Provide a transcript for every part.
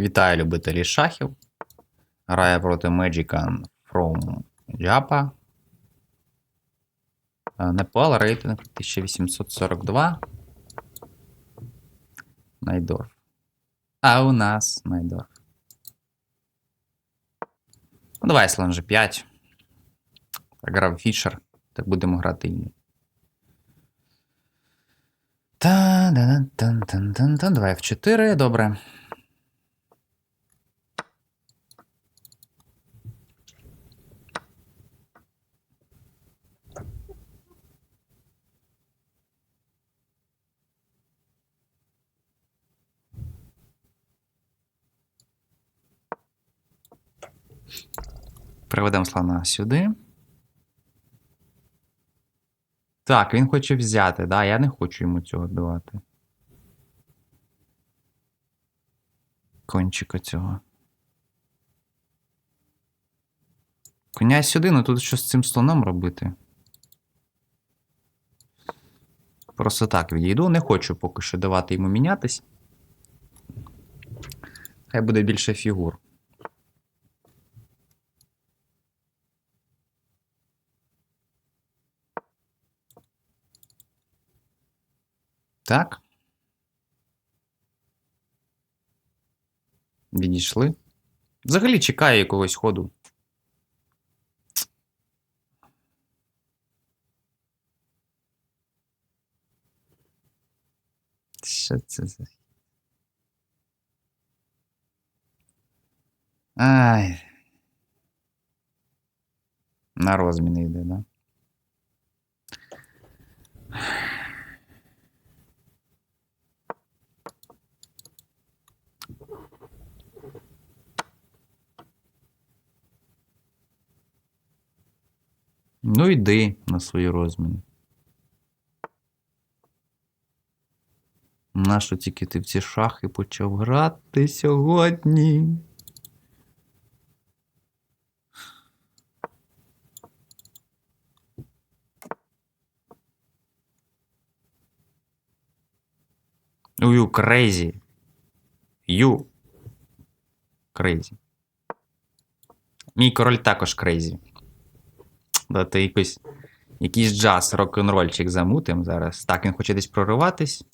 Вітаю любителі шахів. Грає проти Magican from Japa. Е, Непал рейтинг 1842. Найдорф. А у нас Найдорф. Ну, давай слон G5. Грав Фішер. Так будемо грати і ми. Та-да-тан-тан-тан-тан. Давай F4, добре. Приведемо слона сюди. Так, він хоче взяти, да, я не хочу йому цього давати. Кончика цього. Коня сюди, ну тут що з цим слоном робити? Просто так відійду. Не хочу поки що давати йому мінятись. Хай буде більше фігур. Так. Відійшли. Взагалі чекаю якогось ходу. Що це за. Ай. На розміни йде, да? Ну, йди на свої розміни. Нащо тільки ти в ці шахи почав грати сьогодні? Ю, крейзі. Ю. Крейзі. Мій король також крейзі. Дати якийсь, якийсь джаз, рок-н-рольчик замутим зараз. Так, він хоче десь прориватись.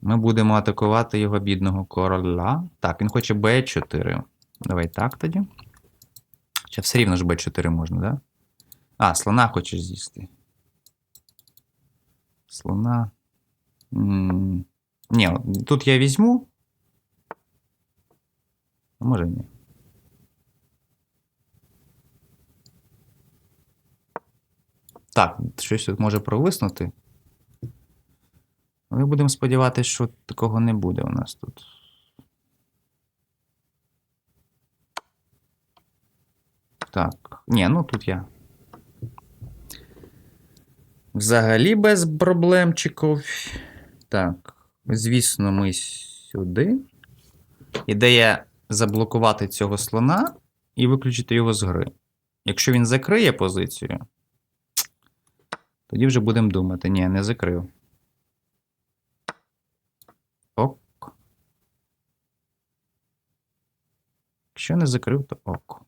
Ми будемо атакувати його бідного короля. Так, він хоче Б4. Давай так тоді. Чи все рівно ж Б4 можна, да? А, слона хочеш з'їсти. Слона. Ні, тут я візьму. А може ні. Так, щось тут може провиснути. Але будемо сподіватися, що такого не буде у нас тут. Так. Ні, ну тут я. Взагалі без проблемчиків. Так. Звісно, ми сюди. Ідея заблокувати цього слона і виключити його з гри. Якщо він закриє позицію, тоді вже будемо думати. Ні, не закрив. Ок. Якщо не закрив, то ок.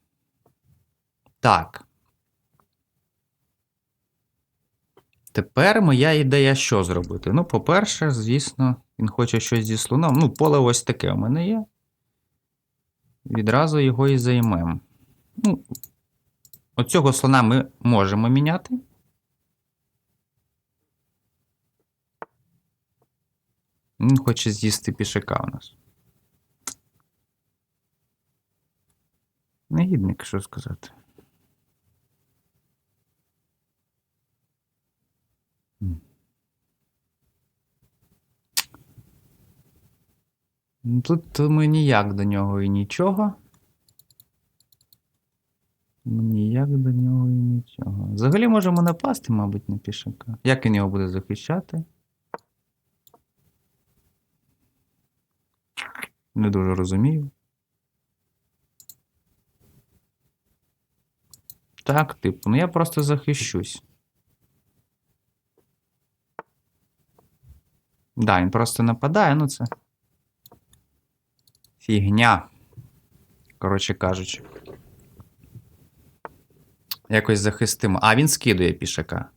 Так. Тепер моя ідея що зробити? Ну, по-перше, звісно, він хоче щось зі слоном. Ну, поле ось таке у мене є. Відразу його і займемо. Ну, оцього слона ми можемо міняти. Він хоче з'їсти пішака у нас. Негідник, що сказати. Ну, Тут ми ніяк до нього і нічого. Ми Ніяк до нього і нічого. Взагалі можемо напасти, мабуть, на пішака. Як він його буде захищати? Не дуже розумію. Так, типу, ну я просто захищусь. Да, він просто нападає, ну це. Фігня. Коротше кажучи. Якось захистимо. А, він скидує пішака.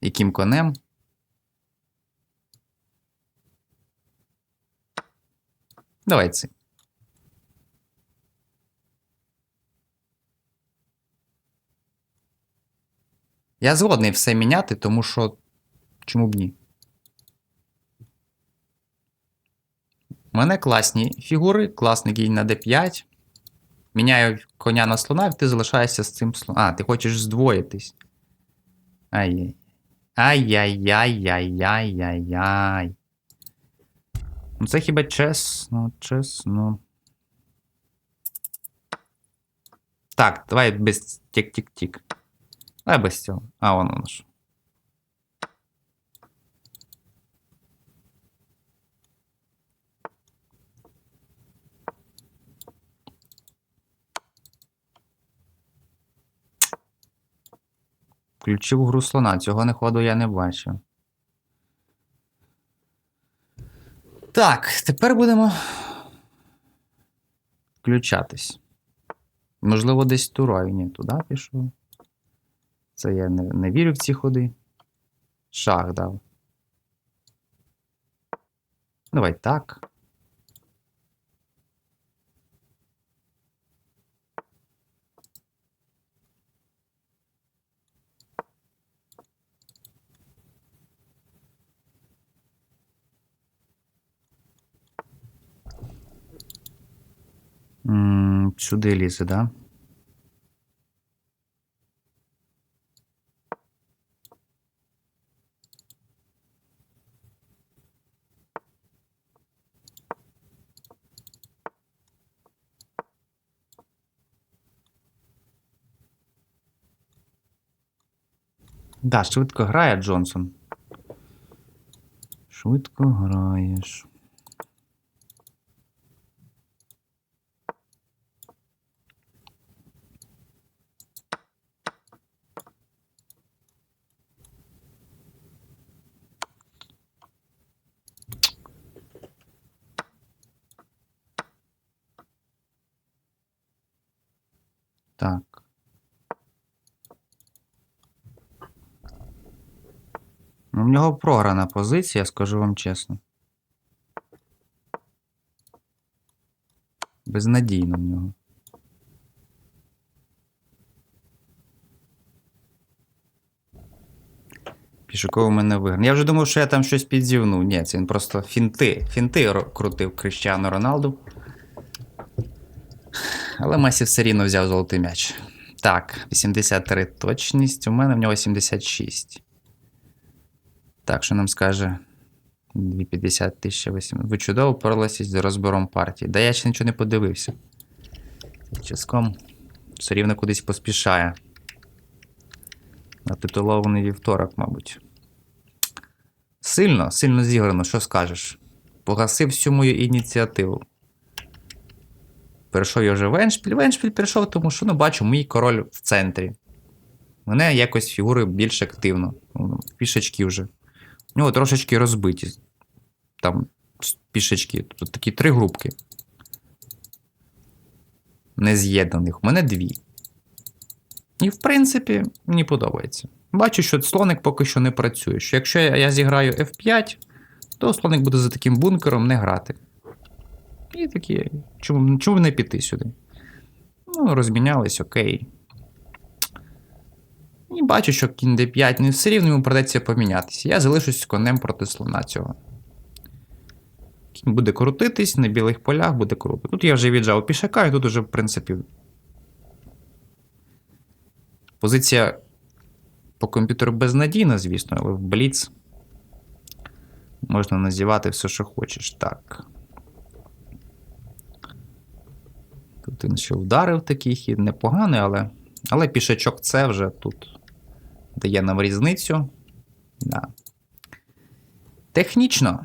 Яким конем? Давай цим. Я згодний все міняти, тому що. Чому б ні? У мене класні фігури, класний кінь на d5. Міняю коня на слона, і ти залишаєшся з цим слоном. А, ти хочеш здвоїтись. Ай-яй. Ай-яй-яй-яй-яй-яй-яй. Ну це хіба чесно, чесно. Так, давай без тік-тік-тік. Давай без цього. А, воно воно ж. Включив гру слона, цього не ходу я не бачив. Так, тепер будемо включатись. Можливо, десь турою. Ні, туди пішов. Це я не, не вірю в ці ходи. Шах дав. Давай так. Сюди лізе, да? Да, швидко грає Джонсон. Швидко граєш. Так. Ну, в нього програна позиція, скажу вам чесно. Безнадійно в нього. Пішаков у мене виграв. Я вже думав, що я там щось підзівнув. Ні, це він просто фінти. Фінти крутив Кріщану Роналду. Але Месі все рівно взяв золотий м'яч. Так, 83 точність. У мене в нього 76. Так, що нам скаже 250 1800. Ви чудово поралися з розбором партії. Да я ще нічого не подивився. Ческом все рівно кудись поспішає. На титулований вівторок, мабуть. Сильно, сильно зіграно, що скажеш? Погасив всю мою ініціативу. Перейшов я вже Веншпіль. Веншпіль перейшов, тому що ну, бачу, мій король в центрі. Мене якось фігури більш активно. Пішечки вже. У нього трошечки розбиті. Там пішечки. Тут такі три групки. Нез'єднаних. У мене дві. І, в принципі, мені подобається. Бачу, що слоник поки що не працює. Що якщо я, я зіграю F5, то слоник буде за таким бункером не грати. І такі, чому, чому не піти сюди? Ну, розмінялись, окей. І бачу, що кінь d5 не все рівно йому придеться помінятися. Я залишусь конем проти слона цього. Кінь буде крутитись, на білих полях буде круто. Тут я вже віджав пішака, і тут уже, в принципі. Позиція по комп'ютеру безнадійна, звісно, але в Бліц можна називати все, що хочеш. Так. Тут він ще вдарив такий хід, непоганий, але. Але пішачок це вже тут дає нам різницю. Да. Технічно